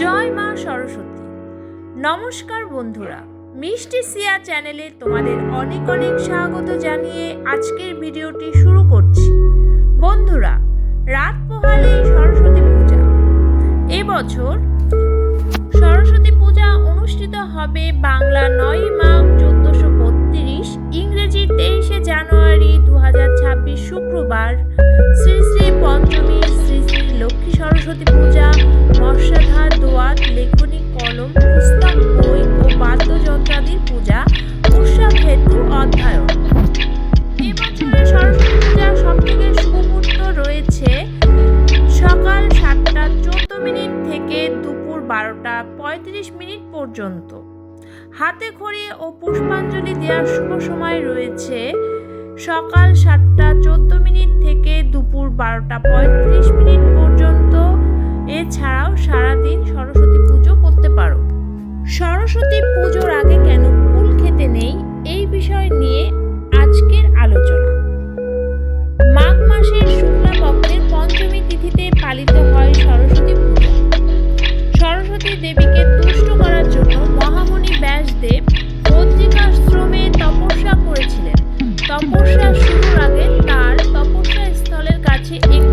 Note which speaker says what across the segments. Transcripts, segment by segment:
Speaker 1: জয় মা সরস্বতী। নমস্কার বন্ধুরা, মিষ্টি সিয়া চ্যানেলে তোমাদের অনেক অনেক স্বাগত জানিয়ে আজকের ভিডিওটি শুরু করছি। বন্ধুরা, রাত পোহালেই সরস্বতী পূজা। এবছর সরস্বতী পূজা অনুষ্ঠিত হবে বাংলা নয় মাঘ চোদ্দশো বত্রিশ ইংরেজি তেইশে জানুয়ারি দু ছাব্বিশ শুক্রবার। শ্রী শ্রী পঞ্চমী, শ্রী শ্রী লক্ষ্মী সরস্বতী পূজা কলম, পুস্তক, বই ও বাদ্যযন্ত্রাদির পূজা উৎসব হেতু দুপুর বারোটা পঁয়ত্রিশ মিনিট পর্যন্ত। হাতে খড়ি ও পুষ্পাঞ্জলি দেওয়ার শুভ সময় রয়েছে সকাল সাতটা চোদ্দ মিনিট থেকে দুপুর বারোটা পঁয়ত্রিশ মিনিট এছাড়াও সারাদিন সরস্বতী পুজো করতে পারো। সরস্বতী পুজোর আগে কেন কুল খেতে নেই? এই বিষয় নিয়ে আজকের আলোচনা। মাঘ মাসের শুক্লা পক্ষের পঞ্চমী তিথিতে পালিত হয় সরস্বতী পূজা। সরস্বতী দেবীকে তুষ্ট করার জন্য মহামণি ব্যাসদেব বদ্রিকাশ্রমে তপস্যা করেছিলেন। তপস্যা শুরুর আগে তার তপস্যা স্থলের কাছে একটি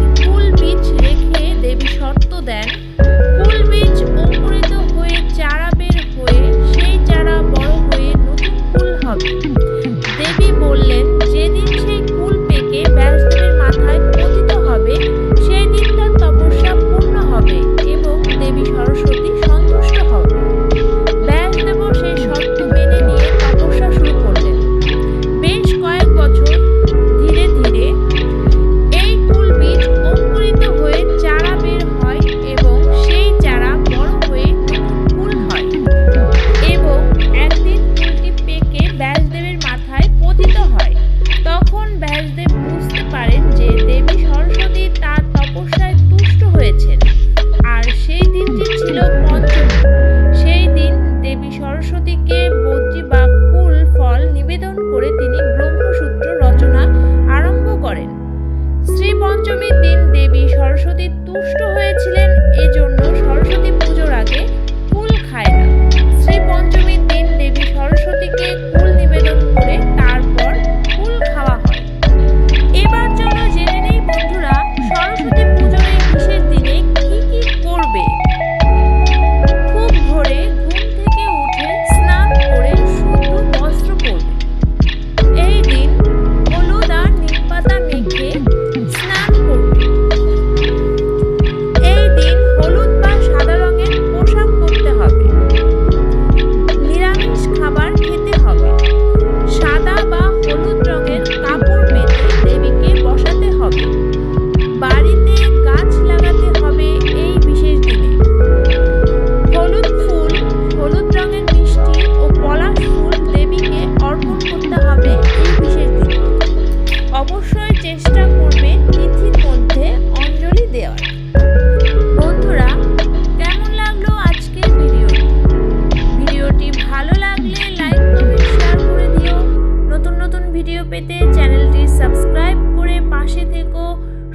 Speaker 1: পেতে চ্যানেলটি সাবস্ক্রাইব করে পাশে থেকো।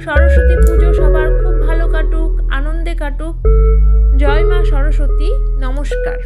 Speaker 1: সরস্বতী পুজো সবার খুব ভালো কাটুক, আনন্দে কাটুক। জয় মা সরস্বতী, নমস্কার।